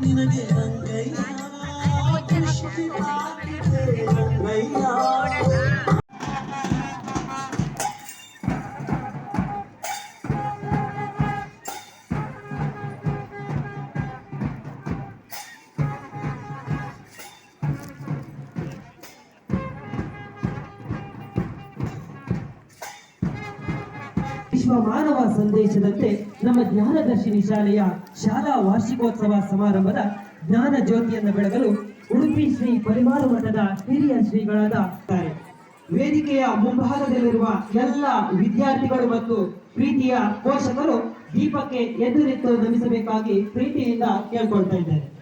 ನಿನಗೆ ರಂಗಯ್ಯ ರಂಗಯ್ಯ ವಿಶ್ವ ಮಾನವ ಸಂದೇಶದಂತೆ ನಮ್ಮ ಜ್ಞಾನದರ್ಶಿನಿ ಶಾಲೆಯ ಶಾಲಾ ವಾರ್ಷಿಕೋತ್ಸವ ಸಮಾರಂಭದ ಜ್ಞಾನ ಜ್ಯೋತಿಯನ್ನು ಬೆಳಗಲು ಉಡುಪಿ ಶ್ರೀ ಪರಿಮಾರು ಮಠದ ಹಿರಿಯ ಶ್ರೀಗಳಾದ. ವೇದಿಕೆಯ ಮುಂಭಾಗದಲ್ಲಿರುವ ಎಲ್ಲ ವಿದ್ಯಾರ್ಥಿಗಳು ಮತ್ತು ಪ್ರೀತಿಯ ಪೋಷಕರು ದೀಪಕ್ಕೆ ಎದುರಿತ್ತು ನಮಿಸಬೇಕಾಗಿ ಪ್ರೀತಿಯಿಂದ ಕೇಳ್ಕೊಳ್ತಾ ಇದ್ದಾರೆ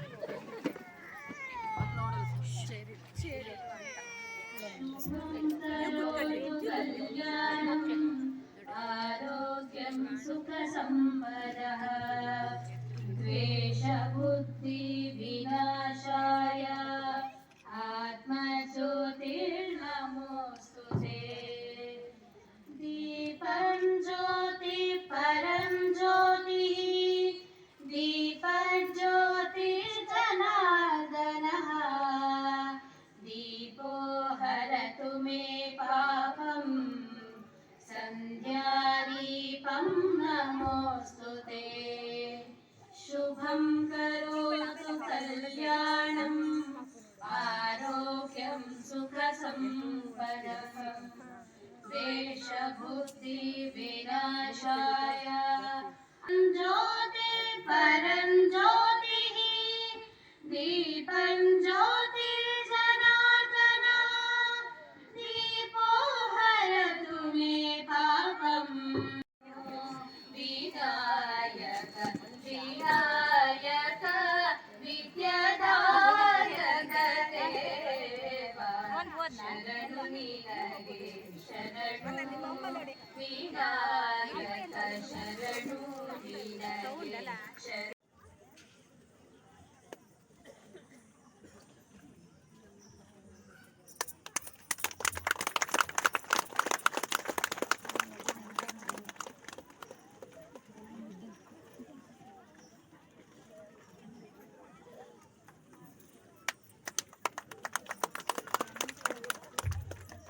सुखसम्पदः देशबुद्धिविनाशाय ज्योति परं ज्योतिः दीपं ज्योतिर्जनार्दन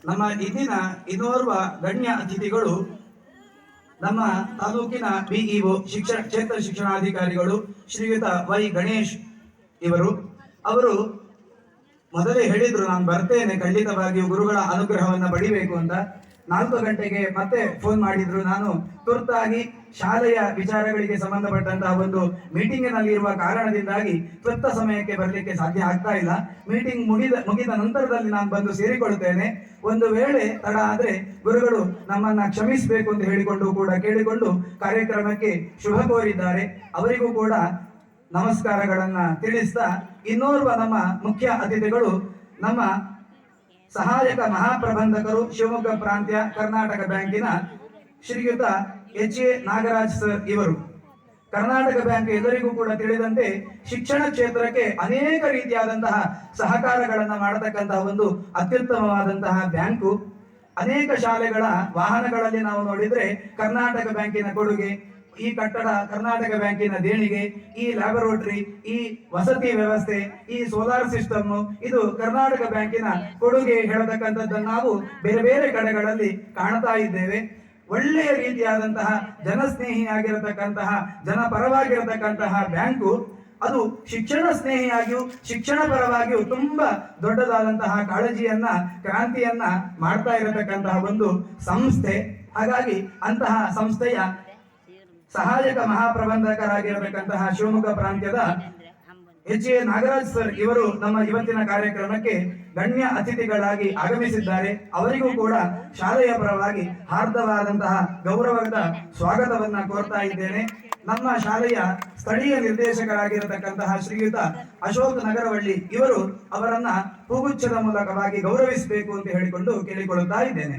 ನಮ್ಮ ಇಂದಿನ ಇನ್ನೋರ್ವ ಗಣ್ಯ ಅತಿಥಿಗಳು ನಮ್ಮ ತಾಲೂಕಿನ ಬಿಇಒ ಶಿಕ್ಷಣ, ಕ್ಷೇತ್ರ ಶಿಕ್ಷಣಾಧಿಕಾರಿಗಳು ಶ್ರೀಯುತ ವೈ ಗಣೇಶ್ ಇವರು. ಅವರು ಮೊದಲೇ ಹೇಳಿದ್ರು, ನಾನು ಬರ್ತೇನೆ, ಖಂಡಿತವಾಗಿಯೂ ಗುರುಗಳ ಅನುಗ್ರಹವನ್ನು ಪಡಿಬೇಕು ಅಂತ. ನಾಲ್ಕು ಗಂಟೆಗೆ ಮತ್ತೆ ಫೋನ್ ಮಾಡಿದ್ರು. ನಾನು ತುರ್ತಾಗಿ ಶಾಲೆಯ ವಿಚಾರಗಳಿಗೆ ಸಂಬಂಧಪಟ್ಟಂತಹ ಒಂದು ಮೀಟಿಂಗ್ ಇರುವ ಕಾರಣದಿಂದಾಗಿ ತುರ್ತ ಸಮಯಕ್ಕೆ ಬರಲಿಕ್ಕೆ ಸಾಧ್ಯ ಆಗ್ತಾ ಇಲ್ಲ. ಮೀಟಿಂಗ್ ಮುಗಿದ ಮುಗಿದ ನಂತರದಲ್ಲಿ ನಾನು ಬಂದು ಸೇರಿಕೊಳ್ಳುತ್ತೇನೆ. ಒಂದು ವೇಳೆ ತಡ ಆದ್ರೆ ಗುರುಗಳು ನಮ್ಮನ್ನ ಕ್ಷಮಿಸಬೇಕು ಅಂತ ಹೇಳಿಕೊಂಡು ಕೂಡ ಕೇಳಿಕೊಂಡು ಕಾರ್ಯಕ್ರಮಕ್ಕೆ ಶುಭ ಕೋರಿದ್ದಾರೆ. ಅವರಿಗೂ ಕೂಡ ನಮಸ್ಕಾರಗಳನ್ನ ತಿಳಿಸ್ತಾ ಇನ್ನೋರ್ವ ನಮ್ಮ ಮುಖ್ಯ ಅತಿಥಿಗಳು ನಮ್ಮ ಸಹಾಯಕ ಮಹಾಪ್ರಬಂಧಕರು ಶಿವಮೊಗ್ಗ ಪ್ರಾಂತ್ಯ ಕರ್ನಾಟಕ ಬ್ಯಾಂಕಿನ ಶ್ರೀಯುತ ಎಚ್ ಎ ನಾಗರಾಜ್ ಸರ್ ಇವರು. ಕರ್ನಾಟಕ ಬ್ಯಾಂಕ್ ಎಲ್ಲರಿಗೂ ಕೂಡ ತಿಳಿದಂತೆ ಶಿಕ್ಷಣ ಕ್ಷೇತ್ರಕ್ಕೆ ಅನೇಕ ರೀತಿಯಾದಂತಹ ಸಹಕಾರಗಳನ್ನು ಮಾಡತಕ್ಕಂತಹ ಒಂದು ಅತ್ಯುತ್ತಮವಾದಂತಹ ಬ್ಯಾಂಕು. ಅನೇಕ ಶಾಲೆಗಳ ವಾಹನಗಳಲ್ಲಿ ನಾವು ನೋಡಿದ್ರೆ ಕರ್ನಾಟಕ ಬ್ಯಾಂಕಿನ ಕೊಡುಗೆ ಈ ಕಟ್ಟಡ ಕರ್ನಾಟಕ ಬ್ಯಾಂಕಿನ ದೇಣಿಗೆ, ಈ ಲ್ಯಾಬೊರೇಟರಿ, ಈ ವಸತಿ ವ್ಯವಸ್ಥೆ, ಈ ಸೋಲಾರ್ ಸಿಸ್ಟಮ್ ಇದು ಕರ್ನಾಟಕ ಬ್ಯಾಂಕಿನ ಕೊಡುಗೆ ಹೇಳತಕ್ಕಂಥದ್ದನ್ನು ನಾವು ಬೇರೆ ಬೇರೆ ಕಡೆಗಳಲ್ಲಿ ಕಾಣ್ತಾ ಇದ್ದೇವೆ. ಒಳ್ಳೆಯ ರೀತಿಯಾದಂತಹ ಜನಸ್ನೇಹಿಯಾಗಿರತಕ್ಕಂತಹ ಜನಪರವಾಗಿರತಕ್ಕಂತಹ ಬ್ಯಾಂಕು. ಅದು ಶಿಕ್ಷಣ ಸ್ನೇಹಿಯಾಗಿಯೂ, ಶಿಕ್ಷಣ ಪರವಾಗಿಯೂ ತುಂಬಾ ದೊಡ್ಡದಾದಂತಹ ಕಾಳಜಿಯನ್ನ, ಕ್ರಾಂತಿಯನ್ನ ಮಾಡ್ತಾ ಇರತಕ್ಕಂತಹ ಒಂದು ಸಂಸ್ಥೆ. ಹಾಗಾಗಿ ಅಂತಹ ಸಂಸ್ಥೆಯ ಸಹಾಯಕ ಮಹಾಪ್ರಬಂಧಕರಾಗಿರಬೇಕಂತಹ ಶಿವಮೊಗ್ಗ ಪ್ರಾಂತ್ಯದ ಎಚ್ ಎ ನಾಗರಾಜ್ ಸರ್ ಇವರು ನಮ್ಮ ಇವತ್ತಿನ ಕಾರ್ಯಕ್ರಮಕ್ಕೆ ಗಣ್ಯ ಅತಿಥಿಗಳಾಗಿ ಆಗಮಿಸಿದ್ದಾರೆ. ಅವರಿಗೂ ಕೂಡ ಶಾಲೆಯ ಪರವಾಗಿ ಹಾರ್ದವಾದಂತಹ ಗೌರವದ ಸ್ವಾಗತವನ್ನ ಕೋರ್ತಾ ಇದ್ದೇನೆ. ನಮ್ಮ ಶಾಲೆಯ ಸ್ಥಳೀಯ ನಿರ್ದೇಶಕರಾಗಿರತಕ್ಕಂತಹ ಶ್ರೀಯುತ ಅಶೋಕ್ ನಗರವಳ್ಳಿ ಇವರು ಅವರನ್ನ ಹೂಗುಚ್ಛದ ಮೂಲಕವಾಗಿ ಗೌರವಿಸಬೇಕು ಅಂತ ಹೇಳಿಕೊಂಡು ಕೇಳಿಕೊಳ್ಳುತ್ತಾ ಇದ್ದೇನೆ.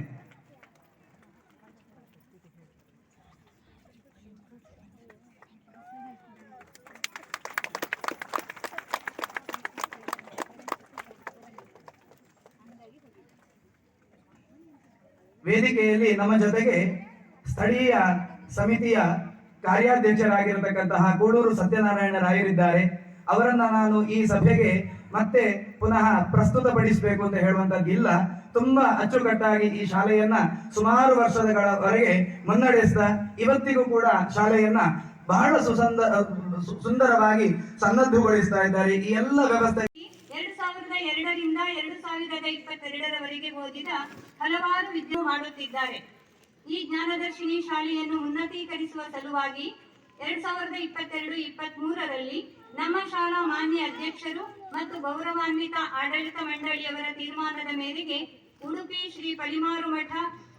ವೇದಿಕೆಯಲ್ಲಿ ನಮ್ಮ ಜೊತೆಗೆ ಸ್ಥಳೀಯ ಸಮಿತಿಯ ಕಾರ್ಯಾಧ್ಯಕ್ಷರಾಗಿರತಕ್ಕಂತಹ ಕೂಡೂರು ಸತ್ಯನಾರಾಯಣ ರಾಯರಿದ್ದಾರೆ. ಅವರನ್ನ ನಾನು ಈ ಸಭೆಗೆ ಮತ್ತೆ ಪುನಃ ಪ್ರಸ್ತುತಪಡಿಸಬೇಕು ಅಂತ ಹೇಳುವಂತದ್ದಿಲ್ಲ ತುಂಬಾ ಅಚ್ಚುಕಟ್ಟಾಗಿ ಈ ಶಾಲೆಯನ್ನ ಸುಮಾರು ವರ್ಷಗಳವರೆಗೆ ಮುನ್ನಡೆಸ್ತಾ ಇವತ್ತಿಗೂ ಕೂಡ ಶಾಲೆಯನ್ನ ಬಹಳ ಸುಸಂದ ಸುಂದರವಾಗಿ ಸನ್ನದ್ಧಗೊಳಿಸ್ತಾ ಇದ್ದಾರೆ. ಈ ಎಲ್ಲ ವ್ಯವಸ್ಥೆ ಎರಡು ಸಾವಿರದ ಸಾವಿರದ ಇಪ್ಪತ್ತೆರಡರವರೆಗೆ ಓದಿದ ಹಲವಾರು ವಿದ್ಯೆ ಮಾಡುತ್ತಿದ್ದಾರೆ. ಈ ಜ್ಞಾನದರ್ಶಿನಿ ಶಾಲೆಯನ್ನು ಉನ್ನತೀಕರಿಸುವ ಸಲುವಾಗಿ ಎರಡ್ ಸಾವಿರದ ಇಪ್ಪತ್ತೆರಡು ಇಪ್ಪತ್ತ್ ಮೂರರಲ್ಲಿ ನಮ್ಮ ಶಾಲಾ ಮಾನ್ಯ ಅಧ್ಯಕ್ಷರು ಮತ್ತು ಗೌರವಾನ್ವಿತ ಆಡಳಿತ ಮಂಡಳಿಯವರ ತೀರ್ಮಾನದ ಮೇರೆಗೆ ಉಡುಪಿ ಶ್ರೀ ಪಳಿಮಾರು ಮಠ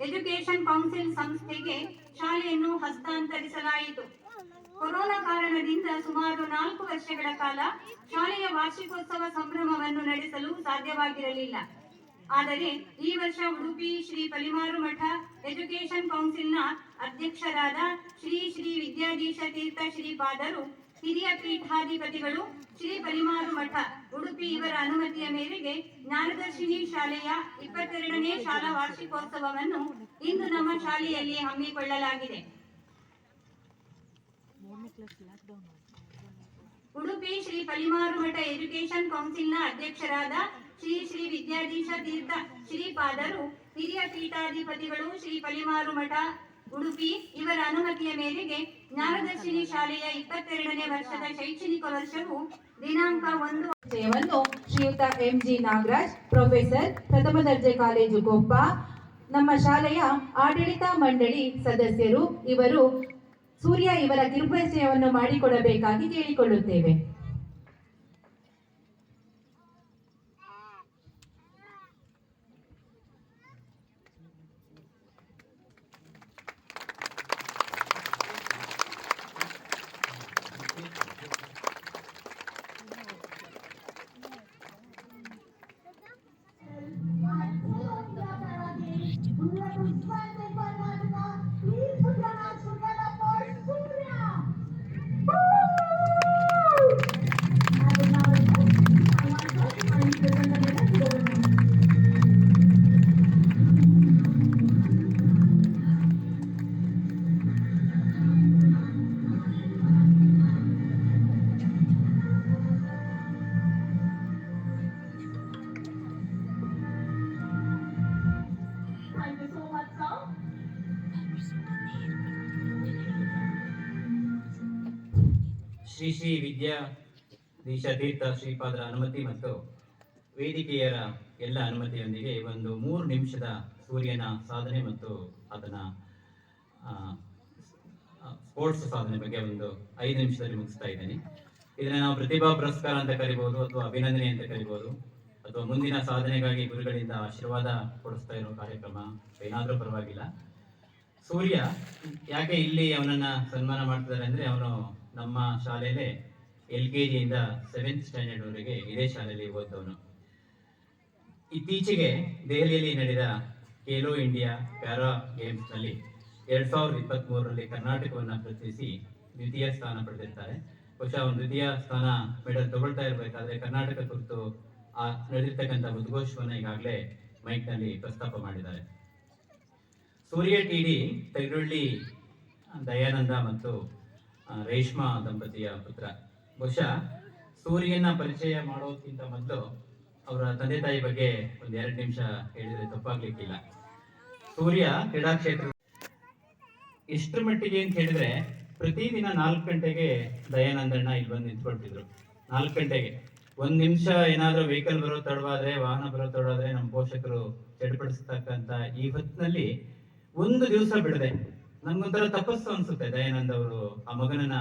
ಎಜುಕೇಶನ್ ಕೌನ್ಸಿಲ್ ಸಂಸ್ಥೆಗೆ ಶಾಲೆಯನ್ನು ಹಸ್ತಾಂತರಿಸಲಾಯಿತು. ಕೊರೋನಾ ಕಾರಣದಿಂದ ಸುಮಾರು ನಾಲ್ಕು ವರ್ಷಗಳ ಕಾಲ ಶಾಲೆಯ ವಾರ್ಷಿಕೋತ್ಸವ ಸಂಭ್ರಮವನ್ನು ನಡೆಸಲು ಸಾಧ್ಯವಾಗಿರಲಿಲ್ಲ. ಆದರೆ ಈ ವರ್ಷ ಉಡುಪಿ ಶ್ರೀ ಪಲಿಮಾರು ಮಠ ಎಜುಕೇಶನ್ ಕೌನ್ಸಿಲ್ನ ಅಧ್ಯಕ್ಷರಾದ ಶ್ರೀ ಶ್ರೀ ವಿದ್ಯಾಧೀಶ ತೀರ್ಥ ಶ್ರೀಪಾದರು ಹಿರಿಯ ಪೀಠಾಧಿಪತಿಗಳು, ಶ್ರೀ ಪಲಿಮಾರು ಮಠ, ಉಡುಪಿ ಇವರ ಅನುಮತಿಯ ಮೇರೆಗೆ ಜ್ಞಾನದರ್ಶಿನಿ ಶಾಲೆಯ ಇಪ್ಪತ್ತೆರಡನೇ ಶಾಲಾ ವಾರ್ಷಿಕೋತ್ಸವವನ್ನು ಇಂದು ನಮ್ಮ ಶಾಲೆಯಲ್ಲಿ ಹಮ್ಮಿಕೊಳ್ಳಲಾಗಿದೆ. ಉಡುಪಿ ಶ್ರೀ ಪಲಿಮಾರು ಮಠ ಎಜುಕೇಶನ್ ಕೌನ್ಸಿಲ್ನ ಅಧ್ಯಕ್ಷರಾದ ಶ್ರೀ ಶ್ರೀ ವಿದ್ಯಾಧೀಶ ತೀರ್ಥ ಶ್ರೀಪಾದರು, ಹಿರಿಯ ಪೀಠಾಧಿಪತಿಗಳು ಶ್ರೀ ಪಲಿಮಾರು ಮಠ, ಉಡುಪಿ ಇವರ ಅನುಮತಿಯ ಮೇರೆಗೆ ಜ್ಞಾನದರ್ಶಿನಿ ಶಾಲೆಯ ಇಪ್ಪತ್ತೆರಡನೇ ವರ್ಷದ ಶೈಕ್ಷಣಿಕ ವರ್ಷವು ದಿನಾಂಕ ಒಂದು. ವಿಷಯವನ್ನು ಶ್ರೀಯುತ ಎಂ ಜಿ ನಾಗರಾಜ್, ಪ್ರೊಫೆಸರ್ ಪ್ರಥಮ ದರ್ಜೆ ಕಾಲೇಜು ಕೊಪ್ಪ, ನಮ್ಮ ಶಾಲೆಯ ಆಡಳಿತ ಮಂಡಳಿ ಸದಸ್ಯರು ಇವರು ಸೂರ್ಯ ಇವರ ಕಿರುಪರಿಚಯವನ್ನು ಮಾಡಿಕೊಡಬೇಕಾಗಿ ಕೇಳಿಕೊಳ್ಳುತ್ತೇವೆ. ಶ್ರೀ ಶ್ರೀ ವಿದ್ಯಾ ಶ್ರೀಪಾದರ ಅನುಮತಿ ಮತ್ತು ವೇದಿಕೆಯರ ಎಲ್ಲ ಅನುಮತಿಯೊಂದಿಗೆ ಒಂದು ಮೂರು ನಿಮಿಷದ ಸೂರ್ಯನ ಸಾಧನೆ ಮತ್ತು ಅದನ್ನ ಸ್ಪೋರ್ಟ್ಸ್ ಸಾಧನೆ ಬಗ್ಗೆ ಒಂದು ಐದು ನಿಮಿಷದಲ್ಲಿ ಮುಗಿಸ್ತಾ ಇದ್ದೇನೆ. ಇದನ್ನ ನಾವು ಪ್ರತಿಭಾ ಪುರಸ್ಕಾರ ಅಂತ ಕರಿಬಹುದು ಅಥವಾ ಅಭಿನಂದನೆ ಅಂತ ಕರಿಬಹುದು ಅಥವಾ ಮುಂದಿನ ಸಾಧನೆಗಾಗಿ ಗುರುಗಳಿಂದ ಆಶೀರ್ವಾದ ಕೊಡಿಸ್ತಾ ಇರೋ ಕಾರ್ಯಕ್ರಮ ಏನಾದರೂ ಪರವಾಗಿಲ್ಲ. ಸೂರ್ಯ ಯಾಕೆ ಇಲ್ಲಿ ಅವನನ್ನ ಸನ್ಮಾನ ಮಾಡ್ತಿದ್ದಾರೆ ಅಂದ್ರೆ ಅವನು ನಮ್ಮ ಶಾಲೆಯಲ್ಲೇ ಎಲ್ ಕೆ ಜಿಯಿಂದ ಸೆವೆಂತ್ ಸ್ಟ್ಯಾಂಡರ್ಡ್ ವರೆಗೆ ಇದೇ ಶಾಲೆಯಲ್ಲಿ ಓದಿದವನು ಇತ್ತೀಚೆಗೆ ದೆಹಲಿಯಲ್ಲಿ ನಡೆದ ಖೇಲೋ ಇಂಡಿಯಾ ಪ್ಯಾರಾ ಗೇಮ್ಸ್ನಲ್ಲಿ ಎರಡ್ ಸಾವಿರದ ಇಪ್ಪತ್ತ್ ಮೂರರಲ್ಲಿ ಕರ್ನಾಟಕವನ್ನು ಪ್ರತಿನಿಧಿಸಿ ದ್ವಿತೀಯ ಸ್ಥಾನ ಪಡೆದಿರ್ತಾರೆ. ಬಹುಶಃ ಒಂದು ದ್ವಿತೀಯ ಸ್ಥಾನ ಮೆಡಲ್ ತಗೊಳ್ತಾ ಇರಬೇಕಾದ್ರೆ ಕರ್ನಾಟಕ ಕುರಿತು ಆ ನಡೆದಿರ್ತಕ್ಕಂಥ ಉದ್ಘೋಷವನ್ನು ಈಗಾಗಲೇ ಮೈಕ್ನಲ್ಲಿ ಪ್ರಸ್ತಾಪ ಮಾಡಿದ್ದಾರೆ. ಸೂರ್ಯ ಟಿಡಿ ತೆಗಳ್ಳಿ ದಯಾನಂದ ಮತ್ತು ರೇಷ್ಮಾ ದಂಪತಿಯ ಪುತ್ರ. ಬಹುಶಃ ಸೂರ್ಯನ ಪರಿಚಯ ಮಾಡೋಕ್ಕಿಂತ ಮೊದಲು ಅವರ ತಂದೆ ತಾಯಿ ಬಗ್ಗೆ ಒಂದ್ ಎರಡು ನಿಮಿಷ ಹೇಳಿದ್ರೆ ತಪ್ಪಾಗ್ಲಿಕ್ಕಿಲ್ಲ. ಸೂರ್ಯ ಕ್ರೀಡಾ ಕ್ಷೇತ್ರ ಎಷ್ಟು ಮಟ್ಟಿಗೆ ಅಂತ ಹೇಳಿದ್ರೆ ಪ್ರತಿದಿನ ನಾಲ್ಕು ಗಂಟೆಗೆ ದಯಾನಂದಣ್ಣ ಇಲ್ಲಿ ಬಂದು ನಿಂತ್ಕೊಳ್ತಿದ್ರು. ನಾಲ್ಕು ಗಂಟೆಗೆ. ಒಂದ್ ನಿಮಿಷ ಏನಾದ್ರೂ ವೆಹಿಕಲ್ ಬರೋ ತಡವಾದ್ರೆ, ವಾಹನ ಬರೋ ತಡವಾದ್ರೆ ನಮ್ಮ ಪೋಷಕರು ಚಡ್ಪಡಿಸ್ತಕ್ಕಂತ ಈ ಹೊತ್ತಿನಲ್ಲಿ ಒಂದು ದಿವಸ ಬಿಡದೆ ನನ್ಗೊಂಥರ ತಪಸ್ಸು ಅನ್ಸುತ್ತೆ. ದಯಾನಂದ್ ಅವರು ಆ ಮಗನನ್ನ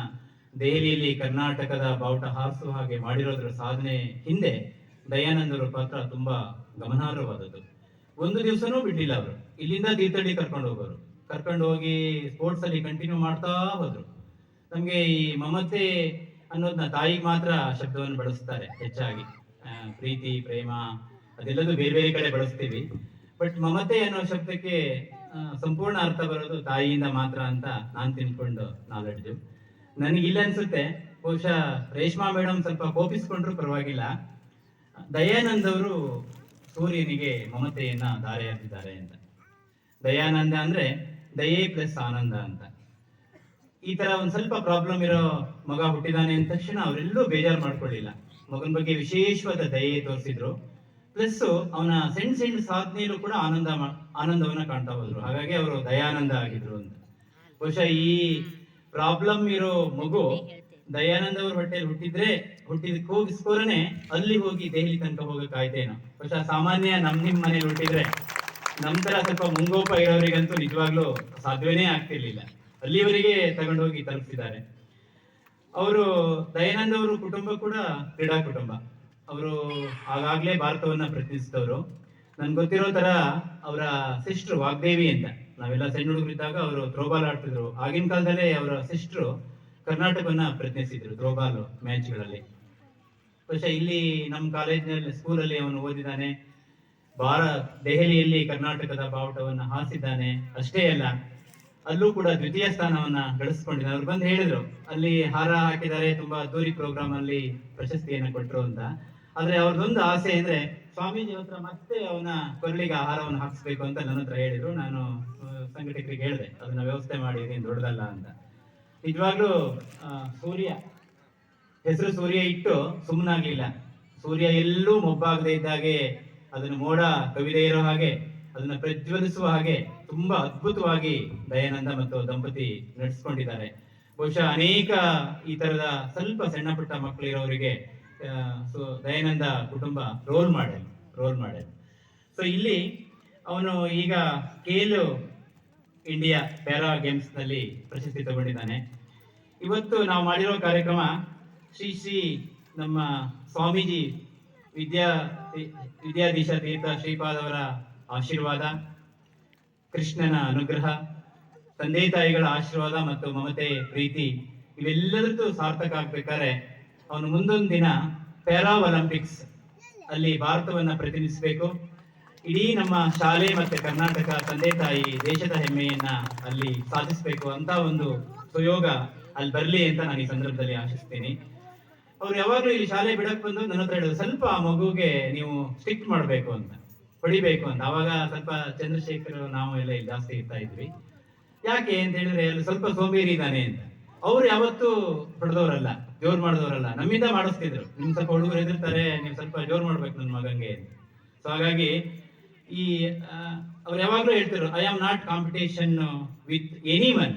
ದೆಹಲಿಯಲ್ಲಿ ಕರ್ನಾಟಕದ ಬಾವುಟ ಹಾರಿಸುವ ಹಾಗೆ ಮಾಡಿರೋದ್ರ ಸಾಧನೆ ಹಿಂದೆ ದಯಾನಂದ್ ಅವರ ಪಾತ್ರ ತುಂಬಾ ಗಮನಾರ್ಹವಾದದ್ದು. ಒಂದು ದಿವಸನೂ ಬಿಡ್ಲಿಲ್ಲ ಅವರು. ಇಲ್ಲಿಂದ ತೀರ್ಥಹಳ್ಳಿ ಕರ್ಕೊಂಡು ಹೋಗೋರು. ಕರ್ಕೊಂಡು ಹೋಗಿ ಸ್ಪೋರ್ಟ್ಸ್ ಅಲ್ಲಿ ಕಂಟಿನ್ಯೂ ಮಾಡ್ತಾ ಹೋದ್ರು. ನಮ್ಗೆ ಈ ಮಮತೆ ಅನ್ನೋದನ್ನ ತಾಯಿಗೆ ಮಾತ್ರ ಶಬ್ದವನ್ನು ಬಳಸ್ತಾರೆ ಹೆಚ್ಚಾಗಿ. ಪ್ರೀತಿ, ಪ್ರೇಮ ಅದೆಲ್ಲದೂ ಬೇರೆ ಬೇರೆ ಕಡೆ ಬಳಸ್ತೀವಿ. ಬಟ್ ಮಮತೆ ಅನ್ನೋ ಶಬ್ದಕ್ಕೆ ಸಂಪೂರ್ಣ ಅರ್ಥ ಬರೋದು ತಾಯಿಯಿಂದ ಮಾತ್ರ ಅಂತ ನಾನು ತಿಳ್ಕೊಂಡು ನಾಲೆಡ್ಜು ನನಗೆ ಇಲ್ಲ ಅನ್ಸುತ್ತೆ. ಬಹುಶಃ ರೇಷ್ಮಾ ಮೇಡಮ್ ಸ್ವಲ್ಪ ಕೋಪಿಸ್ಕೊಂಡ್ರು ಪರವಾಗಿಲ್ಲ. ದಯಾನಂದ್ ಅವರು ಸೂರ್ಯನಿಗೆ ಮಮತೆಯನ್ನ ಧಾರೆ ಹಾಕಿದ್ದಾರೆ ಅಂತ. ದಯಾನಂದ ಅಂದ್ರೆ ದಯೆ ಪ್ಲಸ್ ಆನಂದ ಅಂತ. ಈ ತರ ಒಂದ್ ಸ್ವಲ್ಪ ಪ್ರಾಬ್ಲಮ್ ಇರೋ ಮಗ ಹುಟ್ಟಿದಾನೆ ಅಂದ ತಕ್ಷಣ ಅವರೆಲ್ಲೂ ಬೇಜಾರು ಮಾಡ್ಕೊಳ್ಳಿಲ್ಲ. ಮಗನ ಬಗ್ಗೆ ವಿಶೇಷವಾದ ದಯೆ ತೋರಿಸಿದ್ರು. ಪ್ಲಸ್ ಅವನ ಸಣ್ಣ ಸಣ್ಣ ಸಾಧನೆಯಲ್ಲೂ ಕೂಡ ಆನಂದ ಆನಂದವನ್ನ ಕಾಣ್ತಾ ಹೋದ್ರು. ಹಾಗಾಗಿ ಅವರು ದಯಾನಂದ ಆಗಿದ್ರು ಅಂತ. ಬಹುಶಃ ಈ ಪ್ರಾಬ್ಲಮ್ ಇರೋ ಮಗು ದಯಾನಂದ ಅವ್ರ ಹೊಟ್ಟೆಯಲ್ಲಿ ಹುಟ್ಟಿದ್ರೆ ಹುಟ್ಟಿದಕ್ಕೋಸ್ಕರನೇ ಅಲ್ಲಿ ಹೋಗಿ ದೆಹಲಿ ತನಕ ಹೋಗಕ್ಕಾಯ್ತೇನೋ ಬಹುಶಃ ಸಾಮಾನ್ಯ ನಮ್ ನಿಮ್ ಮನೇಲಿ ಹುಟ್ಟಿದ್ರೆ, ನಮ್ ತರ ಸ್ವಲ್ಪ ಮುಂಗೋಪ ಇರೋರಿಗಂತೂ ನಿಜವಾಗ್ಲೂ ಸಾಧ್ಯವೇ ಆಗ್ತಿರ್ಲಿಲ್ಲ. ಅಲ್ಲಿವರೆಗೆ ತಗೊಂಡೋಗಿ ತಲುಪಿಸಿದ್ದಾರೆ. ಅವರು ದಯಾನಂದ ಅವರು ಕುಟುಂಬ ಕೂಡ ಕ್ರೀಡಾ ಕುಟುಂಬ ಅವರು ಆಗಾಗ್ಲೇ ಭಾರತವನ್ನ ಪ್ರತಿನಿಧಿಸಿದವರು. ನನ್ಗೆ ಗೊತ್ತಿರೋ ತರ ಅವರ ಸಿಸ್ಟರ್ ವಾಗ್ದೇವಿ ಅಂತ. ನಾವೆಲ್ಲ ಸಣ್ಣ ಹುಡುಗರಿದ್ದಾಗ ಅವರು ಥ್ರೋಬಾಲ್ ಆಡ್ತಿದ್ರು. ಆಗಿನ ಕಾಲದಲ್ಲೇ ಅವರ ಸಿಸ್ಟರ್ ಕರ್ನಾಟಕವನ್ನ ಪ್ರತಿನಿಧಿಸಿದ್ರು ಥ್ರೋಬಾಲ್ ಮ್ಯಾಚ್ಗಳಲ್ಲಿ ಬಹುಶಃ ಇಲ್ಲಿ ನಮ್ಮ ಕಾಲೇಜಿನಲ್ಲಿ, ಸ್ಕೂಲಲ್ಲಿ ಅವನು ಓದಿದ್ದಾನೆ ಭಾರ ದೆಹಲಿಯಲ್ಲಿ ಕರ್ನಾಟಕದ ಬಾವುಟವನ್ನು ಹಾಸಿದ್ದಾನೆ. ಅಷ್ಟೇ ಅಲ್ಲ, ಅಲ್ಲೂ ಕೂಡ ದ್ವಿತೀಯ ಸ್ಥಾನವನ್ನ ಗಳಿಸ್ಕೊಂಡಿದ್ದಾನೆ ಅವ್ರು ಬಂದು ಹೇಳಿದ್ರು, ಅಲ್ಲಿ ಹಾರ ಹಾಕಿದ್ದಾರೆ, ತುಂಬಾ ಅದ್ದೂರಿ ಪ್ರೋಗ್ರಾಮ್ ಅಲ್ಲಿ ಪ್ರಶಸ್ತಿಯನ್ನ ಕೊಟ್ಟರು ಅಂತ. ಆದ್ರೆ ಅವ್ರದ್ದೊಂದು ಆಸೆ ಅಂದ್ರೆ ಸ್ವಾಮೀಜಿ ಹತ್ರ ಮತ್ತೆ ಅವನ ಕೊರಳಿಗೆ ಆಹಾರವನ್ನು ಹಾಕಿಸ್ಬೇಕು ಅಂತ ನನ್ನ ಹತ್ರ ಹೇಳಿದ್ರು. ನಾನು ಸಂಘಟಕರಿಗೆ ಹೇಳಿದೆ, ಅದನ್ನ ವ್ಯವಸ್ಥೆ ಮಾಡಿ, ಇದೇನು ದೊಡ್ಡದಲ್ಲ ಅಂತ. ನಿಜವಾಗ್ಲೂ ಸೂರ್ಯ, ಹೆಸರು ಸೂರ್ಯ ಇಟ್ಟು ಸುಮ್ಮನಾಗ್ಲಿಲ್ಲ ಸೂರ್ಯ ಎಲ್ಲೂ ಮೊಬ್ಬಾಗದೇ ಇದ್ದಾಗೆ ಅದನ್ನು ಮೋಡ, ಕವಿದೆ ಇರೋ ಹಾಗೆ, ಅದನ್ನ ಪ್ರಜ್ವಲಿಸುವ ಹಾಗೆ ತುಂಬಾ ಅದ್ಭುತವಾಗಿ ದಯಾನಂದ ಮತ್ತು ದಂಪತಿ ನಡೆಸ್ಕೊಂಡಿದ್ದಾರೆ. ಬಹುಶಃ ಅನೇಕ ಈ ತರದ ಸ್ವಲ್ಪ ಸಣ್ಣ ಪುಟ್ಟ ಮಕ್ಕಳಿರೋರಿಗೆ ಸೊ ದಯಾನಂದ ಕುಟುಂಬ role model role model so ಇಲ್ಲಿ ಅವನು ಈಗ ಕೇಲು ಇಂಡಿಯಾ ಪ್ಯಾರಾ ಗೇಮ್ಸ್ನಲ್ಲಿ ಪ್ರಶಸ್ತಿ ತಗೊಂಡಿದ್ದಾನೆ. ಇವತ್ತು ನಾವು ಮಾಡಿರೋ ಕಾರ್ಯಕ್ರಮ ಶ್ರೀ ಶ್ರೀ ನಮ್ಮ ಸ್ವಾಮೀಜಿ ವಿದ್ಯಾ, ವಿದ್ಯಾಧೀಶ ತೀರ್ಥ ಶ್ರೀಪಾದವರ ಆಶೀರ್ವಾದ, ಕೃಷ್ಣನ ಅನುಗ್ರಹ ತಂದೆ ತಾಯಿಗಳ ಆಶೀರ್ವಾದ ಮತ್ತು ಮಮತೆ, ಪ್ರೀತಿ, ಇವೆಲ್ಲದರದ್ದು ಸಾರ್ಥಕ ಆಗ್ಬೇಕಾದ್ರೆ ಅವನು ಮುಂದೊಂದು ದಿನ ಪ್ಯಾರಾ ಒಲಿಂಪಿಕ್ಸ್ ಅಲ್ಲಿ ಭಾರತವನ್ನ ಪ್ರತಿನಿಧಿಸಬೇಕು. ಇಡೀ ನಮ್ಮ ಶಾಲೆ ಮತ್ತೆ ಕರ್ನಾಟಕ ತಂದೆ ತಾಯಿ ದೇಶದ ಹೆಮ್ಮೆಯನ್ನ ಅಲ್ಲಿ ಸಾಧಿಸಬೇಕು ಅಂತ ಒಂದು ಸುಯೋಗ ಅಲ್ಲಿ ಬರಲಿ ಅಂತ ನಾನು ಈ ಸಂದರ್ಭದಲ್ಲಿ ಆಶಿಸ್ತೀನಿ. ಅವ್ರು ಯಾವಾಗಲೂ ಇಲ್ಲಿ ಶಾಲೆ ಬಿಡಕ್ ಬಂದು ನನ್ನ ಹತ್ರ ಹೇಳೋದು ಸ್ವಲ್ಪ ಆ ಮಗುಗೆ ನೀವು ಸ್ಟಿಕ್ ಮಾಡಬೇಕು ಅಂತ, ಹೊಡಿಬೇಕು ಅಂತ. ಅವಾಗ ಸ್ವಲ್ಪ ಚಂದ್ರಶೇಖರ್ ನಾವು ಎಲ್ಲ ಇಲ್ಲಿ ಜಾಸ್ತಿ ಇರ್ತಾ ಇದ್ವಿ. ಯಾಕೆ? ಅಂತ ಹೇಳಿದ್ರೆ, ಅಲ್ಲಿ ಸ್ವಲ್ಪ ಸೋಂಬೇರಿ ಇದ್ದಾನೆ ಅಂತ. ಅವ್ರು ಯಾವತ್ತೂ ಹೊಡೆದವರಲ್ಲ. ಜೋರ್ ಮಾಡಿದವರಲ್ಲ, ನಮ್ಮಿಂದ ಮಾಡಿಸ್ತಿದ್ರು ನಿಮ್ ಸ್ವಲ್ಪ ಹುಡುಗರು ಎದುರ್ತಾರೆ ನೀವು ಸ್ವಲ್ಪ ಜೋರ್ ಮಾಡ್ಬೇಕು ನನ್ನ ಮಗಂಗೆ ಸೊ ಹಾಗಾಗಿ ಈ ಅವ್ರು ಯಾವಾಗ್ಲೂ ಹೇಳ್ತಿದ್ರು I am not competition with anyone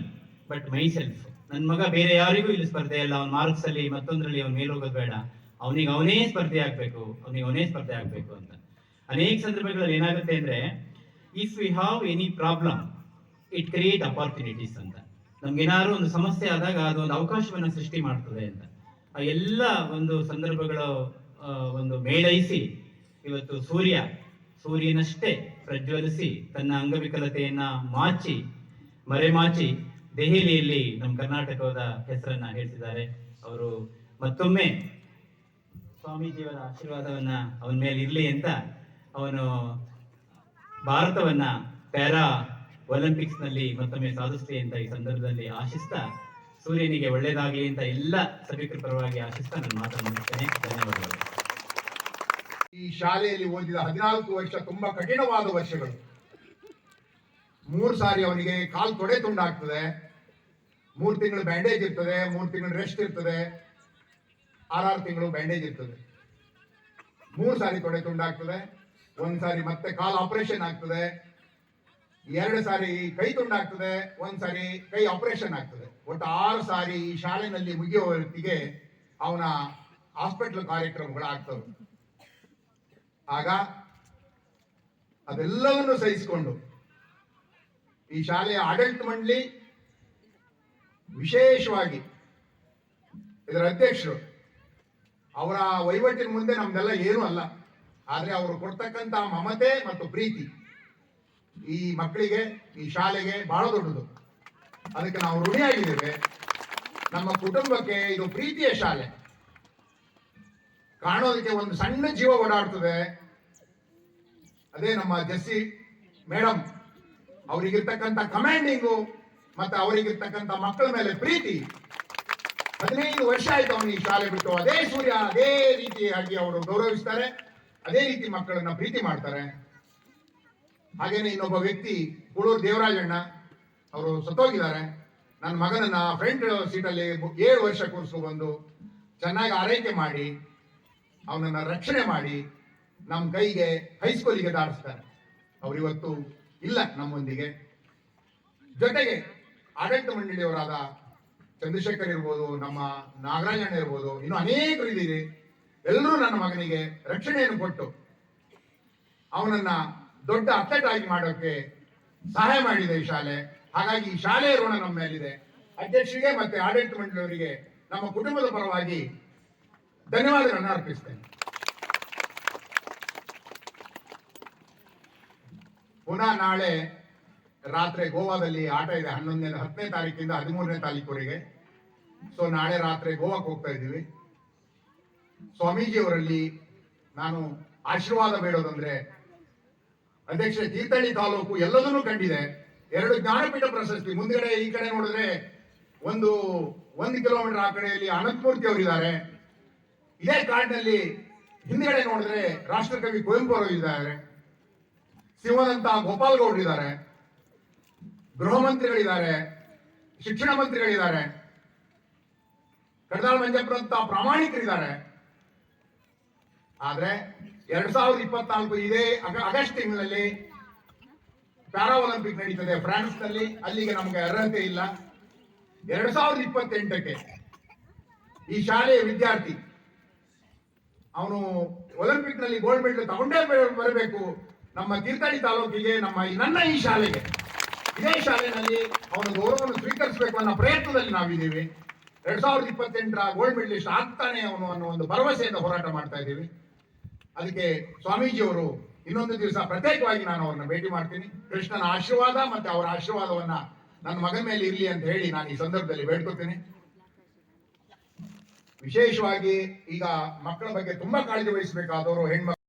but myself ನನ್ನ ಮಗ ಬೇರೆ ಯಾರಿಗೂ ಇಲ್ಲಿ ಸ್ಪರ್ಧೆ ಇಲ್ಲ, ಅವ್ನ ಮಾರ್ಕ್ಸ್ ಅಲ್ಲಿ ಮತ್ತೊಂದ್ರಲ್ಲಿ ಅವ್ನು ಮೇಲೆ ಹೋಗೋದು ಬೇಡ. ಅವನಿಗೆ ಅವನೇ ಸ್ಪರ್ಧೆ ಆಗ್ಬೇಕು, ಅವನಿಗೆ ಅವನೇ ಸ್ಪರ್ಧೆ ಆಗ್ಬೇಕು ಅಂತ. ಅನೇಕ ಸಂದರ್ಭಗಳಲ್ಲಿ ಏನಾಗುತ್ತೆ ಅಂದ್ರೆ if we have any problem it create opportunities ಅಂತ. ನಮ್ಗೆ ಏನಾದ್ರು ಒಂದು ಸಮಸ್ಯೆ ಆದಾಗ ಅದು ಒಂದು ಅವಕಾಶವನ್ನ ಸೃಷ್ಟಿ ಮಾಡ್ತದೆ ಅಂತ. ಆ ಎಲ್ಲ ಒಂದು ಸಂದರ್ಭಗಳು ಒಂದು ಮೇಳೈಸಿ, ಇವತ್ತು ಸೂರ್ಯ, ಸೂರ್ಯನಷ್ಟೇ ಪ್ರಜ್ವಲಿಸಿ ತನ್ನ ಅಂಗವಿಕಲತೆಯನ್ನ ಮಾಚಿ, ಮರೆಮಾಚಿ ದೆಹಲಿಯಲ್ಲಿ ನಮ್ಮ ಕರ್ನಾಟಕದ ಹೆಸರನ್ನ ಹೇಳ್ತಿದ್ದಾರೆ. ಅವರು ಮತ್ತೊಮ್ಮೆ ಸ್ವಾಮೀಜಿಯವರ ಆಶೀರ್ವಾದವನ್ನ ಅವನ ಮೇಲೆ ಇರಲಿ ಅಂತ ಅವನು ಭಾರತವನ್ನ ಪ್ಯಾರಾ ಒಲಿಂಪಿಕ್ಸ್ನಲ್ಲಿ ಮತ್ತೊಮ್ಮೆ ಸಾಧಿಸ್ಲಿ ಅಂತ ಈ ಸಂದರ್ಭದಲ್ಲಿ ಆಶಿಸ್ತಾ ಸೂರ್ಯನಿಗೆ ಒಳ್ಳೇದಾಗಲಿ ಅಂತ ಎಲ್ಲ ಸಭಿಕರ ಪರವಾಗಿ ಆಶಿಸ್ತಾ ನಾನು ಮಾತನಾಡುತ್ತೇನೆ ಧನ್ಯವಾದಗಳು. ಈ ಶಾಲೆಯಲ್ಲಿ ಓದಿದ ಹದಿನಾಲ್ಕು ವರ್ಷ ತುಂಬಾ ಕಠಿಣವಾದ ವರ್ಷಗಳು. ಮೂರು ಸಾರಿ ಅವನಿಗೆ ಕಾಲು ತೊಡೆ ತುಂಡಾಗ್ತದೆ. ಮೂರು ತಿಂಗಳು ಬ್ಯಾಂಡೇಜ್ ಇರ್ತದೆ, ಮೂರು ತಿಂಗಳು ರೆಸ್ಟ್ ಇರ್ತದೆ. ಆರಾರು ತಿಂಗಳು ಬ್ಯಾಂಡೇಜ್ ಇರ್ತದೆ. ಮೂರು ಸಾರಿ ತೊಡೆ ತುಂಡಾಗ್ತದೆ, ಒಂದ್ಸಾರಿ ಮತ್ತೆ ಕಾಲು ಆಪರೇಷನ್ ಆಗ್ತದೆ. ಎರಡು ಸಾರಿ ಕೈ ತುಂಡಾಗ್ತದೆ ಒಂದ್ ಸಾರಿ ಕೈ ಆಪರೇಷನ್ ಆಗ್ತದೆ. ಒಟ್ಟು ಆರು ಸಾರಿ ಈ ಶಾಲೆನಲ್ಲಿ ಮುಗಿಯುವ ವ್ಯಕ್ತಿಗೆ ಅವನ ಹಾಸ್ಪಿಟಲ್ ಕಾರ್ಯಕ್ರಮಗಳು ಆಗ್ತವೆ ಆಗ ಅದೆಲ್ಲವನ್ನು ಸಹಿಸಿಕೊಂಡು ಈ ಶಾಲೆಯ ಆಡಳಿತ ಮಂಡಳಿ ವಿಶೇಷವಾಗಿ ಇದರ ಅಧ್ಯಕ್ಷರು, ಅವರ ವಹಿವಾಟಿನ ಮುಂದೆ ನಮ್ದೆಲ್ಲ ಏನೂ ಅಲ್ಲ. ಆದರೆ ಅವರು ಕೊಡ್ತಕ್ಕಂಥ ಮಮತೆ ಮತ್ತು ಪ್ರೀತಿ. ಈ ಮಕ್ಕಳಿಗೆ, ಈ ಶಾಲೆಗೆ ಬಹಳ ದೊಡ್ಡದು. ಅದಕ್ಕೆ ನಾವು ಋಣಿಯಾಗಿದ್ದೇವೆ. ನಮ್ಮ ಕುಟುಂಬಕ್ಕೆ ಇದು ಪ್ರೀತಿಯ ಶಾಲೆ. ಕಾಣೋದಕ್ಕೆ ಒಂದು ಸಣ್ಣ ಜೀವ ಓಡಾಡ್ತದೆ. ಅದೇ ನಮ್ಮ ಜಸ್ಸಿ ಮೇಡಮ್ ಅವರಿಗಿರ್ತಕ್ಕಂಥ ಕಮಾಂಡಿಂಗು ಮತ್ತೆ ಅವರಿಗಿರ್ತಕ್ಕಂಥ ಮಕ್ಕಳ ಮೇಲೆ ಪ್ರೀತಿ. ಹದಿನೈದು ವರ್ಷ ಆಯ್ತು ಅವನು ಈ ಶಾಲೆ ಬಿಟ್ಟು. ಅದೇ ಸೂರ್ಯ, ಅದೇ ರೀತಿಯಾಗಿ ಅವರು ಗೌರವಿಸ್ತಾರೆ. ಅದೇ ರೀತಿ ಮಕ್ಕಳನ್ನ ಪ್ರೀತಿ ಮಾಡ್ತಾರೆ. ಹಾಗೇನೆ ಇನ್ನೊಬ್ಬ ವ್ಯಕ್ತಿ ಕುಳೂರು ದೇವರಾಜಣ್ಣ, ಅವರು ಸತ್ತೋಗಿದ್ದಾರೆ. ನನ್ನ ಮಗನನ್ನ ಫ್ರೆಂಡ್ ಸೀಟಲ್ಲಿ ಏಳು ವರ್ಷ ಕೂರಿಸ್ಕೊಂಡು ಬಂದು ಚೆನ್ನಾಗಿ ಆರೈಕೆ ಮಾಡಿ, ಅವನನ್ನ ರಕ್ಷಣೆ ಮಾಡಿ ನಮ್ಮ ಕೈಗೆ ಹೈಸ್ಕೂಲಿಗೆ ದಾಟಿಸ್ತಾರೆ ಅವರಿವತ್ತು ಇಲ್ಲ ನಮ್ಮೊಂದಿಗೆ. ಜೊತೆಗೆ ಆಡಳಿತ ಮಂಡಳಿಯವರಾದ ಚಂದ್ರಶೇಖರ್ ಇರ್ಬೋದು, ನಮ್ಮ ನಾಗರಾಜಣ್ಣ ಇರ್ಬೋದು, ಇನ್ನು ಅನೇಕರು ಇದ್ದೀರಿ ಎಲ್ಲರೂ ನನ್ನ ಮಗನಿಗೆ ರಕ್ಷಣೆಯನ್ನು ಕೊಟ್ಟು ಅವನನ್ನ ದೊಡ್ಡ ಅಥ್ಲೆಟ್ ಆಗಿ ಮಾಡೋಕೆ ಸಹಾಯ ಮಾಡಿದೆ ಈ ಶಾಲೆ. ಹಾಗಾಗಿ ಈ ಶಾಲೆಯ ಋಣ ನಮ್ಮ ಮೇಲಿದೆ. ಅಧ್ಯಕ್ಷರಿಗೆ ಮತ್ತೆ ಆಡಳಿತ ಮಂಡಳಿಯವರಿಗೆ ನಮ್ಮ ಕುಟುಂಬದ ಪರವಾಗಿ ಧನ್ಯವಾದಗಳನ್ನು ಅರ್ಪಿಸ್ತೇನೆ. ಪುನಃ ನಾಳೆ ರಾತ್ರಿ ಗೋವಾದಲ್ಲಿ ಆಟ ಇದೆ. ಹನ್ನೊಂದನೇ, ಹತ್ತನೇ ತಾರೀಕಿಂದ ಹದಿಮೂರನೇ ತಾರೀಕುವರೆಗೆ. ಸೊ ನಾಳೆ ರಾತ್ರಿ ಗೋವಾಕ್ಕೆ ಹೋಗ್ತಾ ಇದ್ದೀವಿ. ಸ್ವಾಮೀಜಿಯವರಲ್ಲಿ ನಾನು ಆಶೀರ್ವಾದ ಬೇಡೋದಂದ್ರೆ ಅಧ್ಯಕ್ಷ ತೀರ್ಥಹಳ್ಳಿ ತಾಲೂಕು ಎಲ್ಲದನ್ನು ಕಂಡಿದೆ. ಎರಡು ಜ್ಞಾನಪೀಠ ಪ್ರಶಸ್ತಿ. ಮುಂದ್ಗಡೆ ಈ ಕಡೆ ನೋಡಿದ್ರೆ ಒಂದು ಒಂದು ಕಿಲೋಮೀಟರ್ ಆ ಕಡೆಯಲ್ಲಿ ಅನಂತಮೂರ್ತಿ ಅವರಿದ್ದಾರೆ. ಇದೇ ಕಾರ್ಡ್ನಲ್ಲಿ ಹಿಂದ್ಗಡೆ ನೋಡಿದ್ರೆ ರಾಷ್ಟ್ರಕವಿ ಕುವೆಂಪು ಅವರು ಇದ್ದಾರೆ. ಶಿವನಂತ ಗೋಪಾಲ್ ಇದ್ದಾರೆ. ಗೃಹ ಮಂತ್ರಿಗಳಿದ್ದಾರೆ. ಶಿಕ್ಷಣ ಮಂತ್ರಿಗಳಿದ್ದಾರೆ. ಕಡದಾಳ್ ಮಂಜಪ್ಪರಂತ ಪ್ರಾಮಾಣಿಕರಿದ್ದಾರೆ. ಆದ್ರೆ ಎರಡ್ ಸಾವಿರದ ಇಪ್ಪತ್ನಾಲ್ಕು ಇದೇ ಆಗಸ್ಟ್ ತಿಂಗಳಲ್ಲಿ ಪ್ಯಾರಾ ಒಲಿಂಪಿಕ್ ನಡೀತದೆ ಫ್ರಾನ್ಸ್ನಲ್ಲಿ ಅಲ್ಲಿಗೆ ನಮಗೆ ಅರ್ಹತೆ ಇಲ್ಲ. ಎರಡ್ ಸಾವಿರದ ಇಪ್ಪತ್ತೆಂಟಕ್ಕೆ ಈ ಶಾಲೆಯ ವಿದ್ಯಾರ್ಥಿ, ಅವನು ಒಲಿಂಪಿಕ್ನಲ್ಲಿ ಗೋಲ್ಡ್ ಮೆಡಲ್ ತಗೊಂಡೇ ಬರಬೇಕು. ನಮ್ಮ ತೀರ್ಥಹಳ್ಳಿ ತಾಲೂಕಿಗೆ, ನಮ್ಮ ನನ್ನ ಈ ಶಾಲೆಗೆ. ಇದೇ ಶಾಲೆಯಲ್ಲಿ ಅವನ ಗೌರವವನ್ನು ಸ್ವೀಕರಿಸಬೇಕು ಅನ್ನೋ ಪ್ರಯತ್ನದಲ್ಲಿ ನಾವಿದ್ದೀವಿ. ಎರಡ್ ಸಾವಿರದ ಇಪ್ಪತ್ತೆಂಟರ ಗೋಲ್ಡ್ ಮೆಡಲಿಸ್ಟ್ ಆಗ್ತಾನೆ ಅವನು ಅನ್ನೋ ಒಂದು ಭರವಸೆಯಿಂದ ಹೋರಾಟ ಮಾಡ್ತಾ ಇದ್ದೀವಿ. ಅದಕ್ಕೆ ಸ್ವಾಮೀಜಿಯವರು ಇನ್ನೊಂದು ದಿವಸ ಪ್ರತ್ಯೇಕವಾಗಿ ನಾನು ಅವ್ರನ್ನ ಭೇಟಿ ಮಾಡ್ತೀನಿ. ಕೃಷ್ಣನ ಆಶೀರ್ವಾದ ಮತ್ತೆ ಅವರ ಆಶೀರ್ವಾದವನ್ನ ನನ್ನ ಮಗನ ಮೇಲೆ ಇರಲಿ ಅಂತ ಹೇಳಿ ನಾನು ಈ ಸಂದರ್ಭದಲ್ಲಿ ಬೇಡ್ಕೊತೀನಿ ವಿಶೇಷವಾಗಿ ಈಗ ಮಕ್ಕಳ ಬಗ್ಗೆ ತುಂಬಾ ಕಾಳಜಿ ವಹಿಸಬೇಕಾದವರು ಹೆಣ್ಮಕ್ಳು